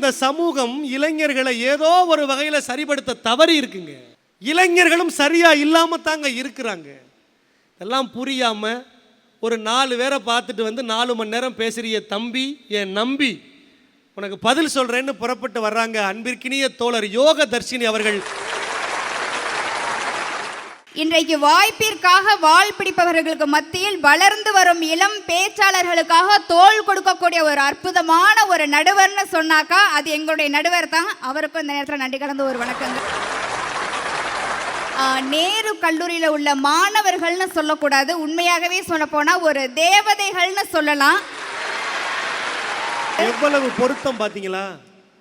இந்த சமூகம் இளைஞர்களை ஏதோ ஒரு வகையில் சரிபடுத்த தவறி இருக்குங்க. இளைஞர்களும் சரியாக இல்லாமல் தாங்க இருக்கிறாங்க. எல்லாம் புரியாமல் ஒரு நாலு பேரை பார்த்துட்டு வந்து நாலு மணி நேரம் பேசுகிறிய தம்பி என் நம்பி? உனக்கு பதில் சொல்கிறேன்னு புறப்பட்டு வர்றாங்க அன்பிற்கினிய தோழர் யோக தர்ஷினி அவர்கள். இன்றைக்கு வாய்ப்பிற்காக வாள் பிடிப்பவர்களுக்கு மத்தியில் வளர்ந்து வரும் இளம் பேச்சாளர்களுக்காக தோள் கொடுக்கக்கூடிய ஒரு அற்புதமான ஒரு நடுவர்னு சொன்னாக்கா அது எங்களுடைய நடுவர் தான். அவருக்கும் இந்த நேரத்தில் நன்றி கலந்து ஒரு வணக்கங்கள். ஆ, நேரு கல்லூரியில் உள்ள மாணவர்கள்னு சொல்லக்கூடாது. உண்மையாகவே சொல்ல போனா ஒரு தேவதைகள்னு சொல்லலாம். எவ்வளவு பொருத்தம் பாத்தீங்களா?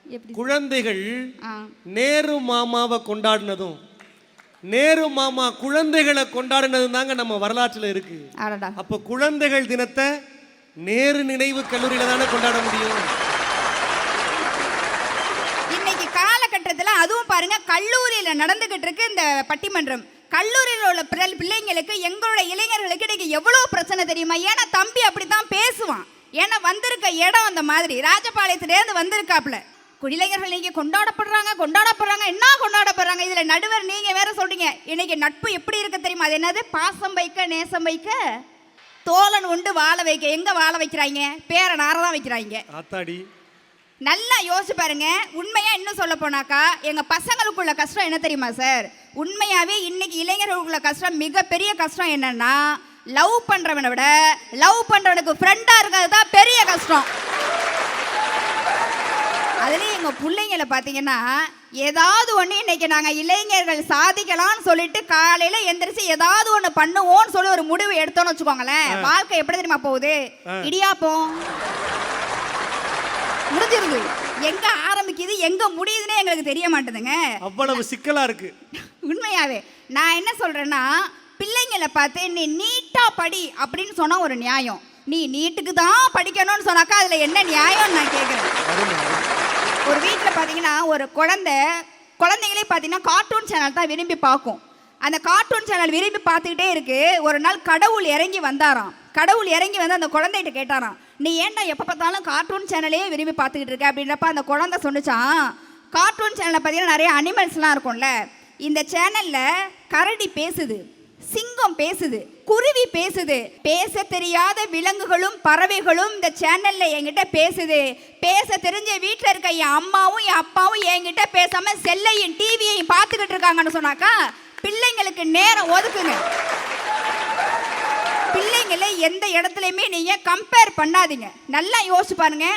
எப்படி குழந்தைகள் நேரு மாமாவை கொண்டாடினதும் நேரு மாமா குழந்தைகளை கொண்டாடினதும் தாங்க நம்ம வரலாற்றில் இருக்கு. அப்போ குழந்தைகள் தினத்தை நேரு நினைவு கல்லூரியில தானே கொண்டாட முடியும்? இன்னைக்கு காலகட்டத்தில் அதுவும் பாருங்க கல்லூரியில் நடந்துகிட்டு இருக்கு இந்த பட்டிமன்றம். கல்லூரியில் உள்ள பிள்ளை- பிள்ளைங்களுக்கு எங்களோட இளைஞர்களுக்கு இன்னைக்கு எவ்வளோ பிரச்சனை தெரியுமா? ஏன்னா தம்பி அப்படித்தான் பேசுவான். ஏன்னா வந்திருக்க இடம் அந்த மாதிரி. ராஜபாளையத்திலேருந்து வந்திருக்காப்புல. இளைஞர்கள் இன்னைக்கு கொண்டாடப்படுறாங்க கொண்டாடப்படுறாங்க என்ன கொண்டாடப்படுறாங்க? இதுல நடுவர் நீங்க வேற சொல்றீங்க. இன்னைக்கு நட்பு எப்படி இருக்கு தெரியுமா? அது என்னது? பாசம் வைக்க நேசம் வைக்க தோழன் உண்டு வாழ வைக்க. எங்க வாழ வைக்கிறாங்க பேரனார தான் வைக்கிறாங்க ஆத்தாடி. நல்லா யோசிச்சு பாருங்க. உண்மையா இன்னும் சொல்ல போனாக்கா எங்க பசங்களுக்குள்ள கஷ்டம் என்ன தெரியுமா சார்? உண்மையாவே இன்னைக்கு இளைஞர்களுக்குள்ள கஷ்டம் மிகப்பெரிய கஷ்டம் என்னன்னா லவ் பண்றவனை விட லவ் பண்றவனுக்கு ஃப்ரெண்டா இருக்கிறது தான் பெரிய கஷ்டம். அதுலேயும் எங்கள் பிள்ளைங்கள பார்த்தீங்கன்னா ஏதாவது ஒன்று இன்னைக்கு நாங்கள் இளைஞர்கள் சாதிக்கலாம்னு சொல்லிட்டு காலையில் எந்திரிச்சு ஏதாவது ஒன்று பண்ணுவோம்னு சொல்லி ஒரு முடிவு எடுத்தோம்னு வச்சுக்கோங்களேன். வாழ்க்கை எப்படி தெரியுமா போகுது? இடியாப்போம் முடிஞ்சிருது. எங்க ஆரம்பிக்குது எங்க முடியுதுன்னே எங்களுக்கு தெரிய மாட்டேதுங்க. அவ்வளவு சிக்கலா இருக்கு. உண்மையாவே நான் என்ன சொல்றேன்னா பிள்ளைங்களை பார்த்து நீ நீட்டா படி அப்படின்னு சொன்னா ஒரு நியாயம். நீ நீட்டுக்கு தான் படிக்கணும்னு சொன்னாக்கா அதுல என்ன நியாயம்னு நான் கேட்குறேன். ஒரு வீட்டில் பார்த்தீங்கன்னா ஒரு குழந்தை குழந்தைங்களே பார்த்தீங்கன்னா கார்ட்டூன் சேனல் தான் விரும்பி பார்க்கும். அந்த கார்ட்டூன் சேனல் விரும்பி பார்த்துக்கிட்டே இருக்கு. ஒரு நாள் கடவுள் இறங்கி வந்தாராம். கடவுள் இறங்கி வந்து அந்த குழந்தைகிட்ட கேட்டாராம் நீ ஏன்டா எப்போ பார்த்தாலும் கார்ட்டூன் சேனலே விரும்பி பார்த்துக்கிட்டு இருக்க? அப்படின்றப்ப அந்த குழந்தை சொன்னிச்சான் கார்ட்டூன் சேனலில் பார்த்தீங்கன்னா நிறைய அனிமல்ஸ்லாம் இருக்கும்ல. இந்த சேனலில் கரடி பேசுது. சிங்கம் பேசுது குருவி பேசுது பேச தெரியாத விலங்குகளும் பறவைகளும் இந்த சேனல்ல என்கிட்ட பேசுது. பேச தெரிஞ்ச வீட்டில் இருக்க என் அம்மாவும் என் அப்பாவும் என்கிட்ட பேசாம செல்லையும் டிவியையும் பார்த்துக்கிட்டு இருக்காங்கன்னு சொன்னாக்கா பிள்ளைங்களுக்கு நேரம் ஒதுக்குங்க. பிள்ளைங்களை எந்த இடத்துலையுமே நீங்க கம்பேர் பண்ணாதீங்க. நல்லா யோசிச்சு பாருங்க.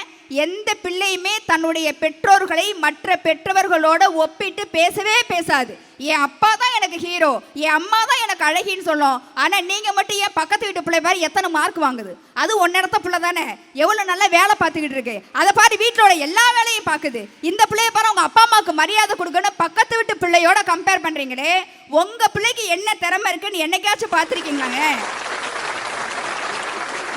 எந்த பிள்ளையுமே தன்னுடைய பெற்றோர்களை மற்ற பெற்றவர்களோட ஒப்பிட்டு பேசவே பேசாது. என் அப்பா தான் எனக்கு ஹீரோ என் அம்மா தான் எனக்கு அழகின்னு சொல்லும். ஆனால் நீங்கள் மட்டும் ஏன் பக்கத்து வீட்டு பிள்ளை பாரு எத்தனை மார்க் வாங்குது? அது ஒன்னடத்த பிள்ளை தானே. எவ்வளோ நல்லா வேலை பார்த்துக்கிட்டு இருக்கு. அதை பாரு வீட்டோட எல்லா வேலையும் பார்க்குது. இந்த பிள்ளைய பாரு உங்கள் அப்பா அம்மாவுக்கு மரியாதை கொடுக்கணும் பக்கத்து வீட்டு பிள்ளையோட கம்பேர் பண்ணுறீங்களே உங்கள் பிள்ளைக்கு என்ன திறமை இருக்குன்னு என்னைக்காச்சும் பார்த்துருக்கீங்களாங்க?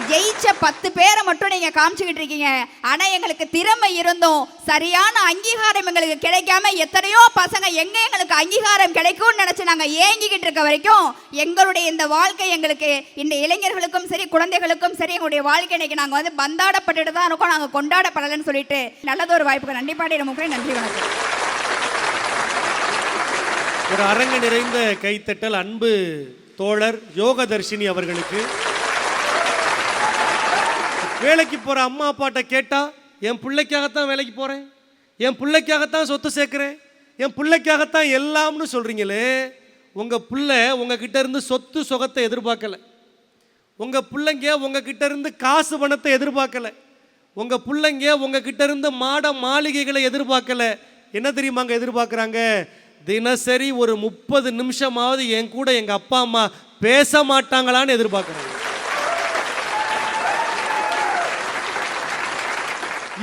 ஜெயிச்ச பத்து பேரை மட்டும் நீங்க காமிச்சுக்கிட்டு இருக்கீங்க. ஆனா எங்களுக்கு திறமை இருந்தும் சரியான அங்கீகாரம் எங்களுக்கு கிடைக்காம எத்தனையோ பசங்க எங்க எங்களுக்கு அங்கீகாரம் கிடைக்கும்னு நினைச்சு நாங்க ஏங்கிக்கிட்டு இருக்க வரைக்கும் எங்களுடைய இந்த வாழ்க்கை எங்களுக்கு இந்த இளைஞர்களுக்கும் சரி குழந்தைகளுக்கும் சரி எங்களுடைய வாழ்க்கை இன்னைக்கு நாங்க வந்து பந்தாடப்பட்டுட்டு தான் இருக்கோம். நாங்க கொண்டாடப்படலைன்னு சொல்லிட்டு நல்லதொரு வாய்ப்புக்கு நன்றிப்பாடி நமக்கு நன்றி வணக்கம். ஒரு அரங்கு நிறைந்த கைத்தட்டல் அன்பு தோழர் யோகதர்ஷினி அவர்களுக்கு வேலைக்கு போற அம்மா அப்பாட்ட கேட்டா என் பிள்ளைக்காகத்தான் வேலைக்கு போறேன். என் பிள்ளைக்காகத்தான் சொத்து சேர்க்குறேன். என் பிள்ளைக்காகத்தான் எல்லாம்னு சொல்றீங்களே உங்க பிள்ளை உங்ககிட்ட இருந்து சொத்து சுகத்தை எதிர்பார்க்கல. உங்க பிள்ளைங்க உங்ககிட்ட இருந்து காசு பணத்தை எதிர்பார்க்கல. உங்க பிள்ளைங்க உங்ககிட்ட இருந்து மாட மாளிகைகளை எதிர்பார்க்கல. என்ன தெரியுமாங்க எதிர்பார்க்குறாங்க? தினசரி ஒரு முப்பது நிமிஷமாவது என் கூட எங்கள் அப்பா அம்மா பேச மாட்டாங்களான்னு எதிர்பார்க்குறாங்க.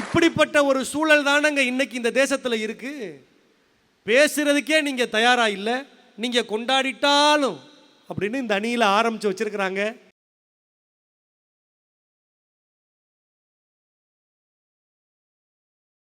இப்படிப்பட்ட ஒரு சூழல் தானங்க இன்னைக்கு இந்த தேசத்தில் இருக்கு. பேசுறதுக்கே நீங்கள் தயாராக இல்லை. நீங்கள் கொண்டாடிட்டாலும் அப்படின்னு இந்த அணியில் ஆரம்பித்து வச்சிருக்கிறாங்க.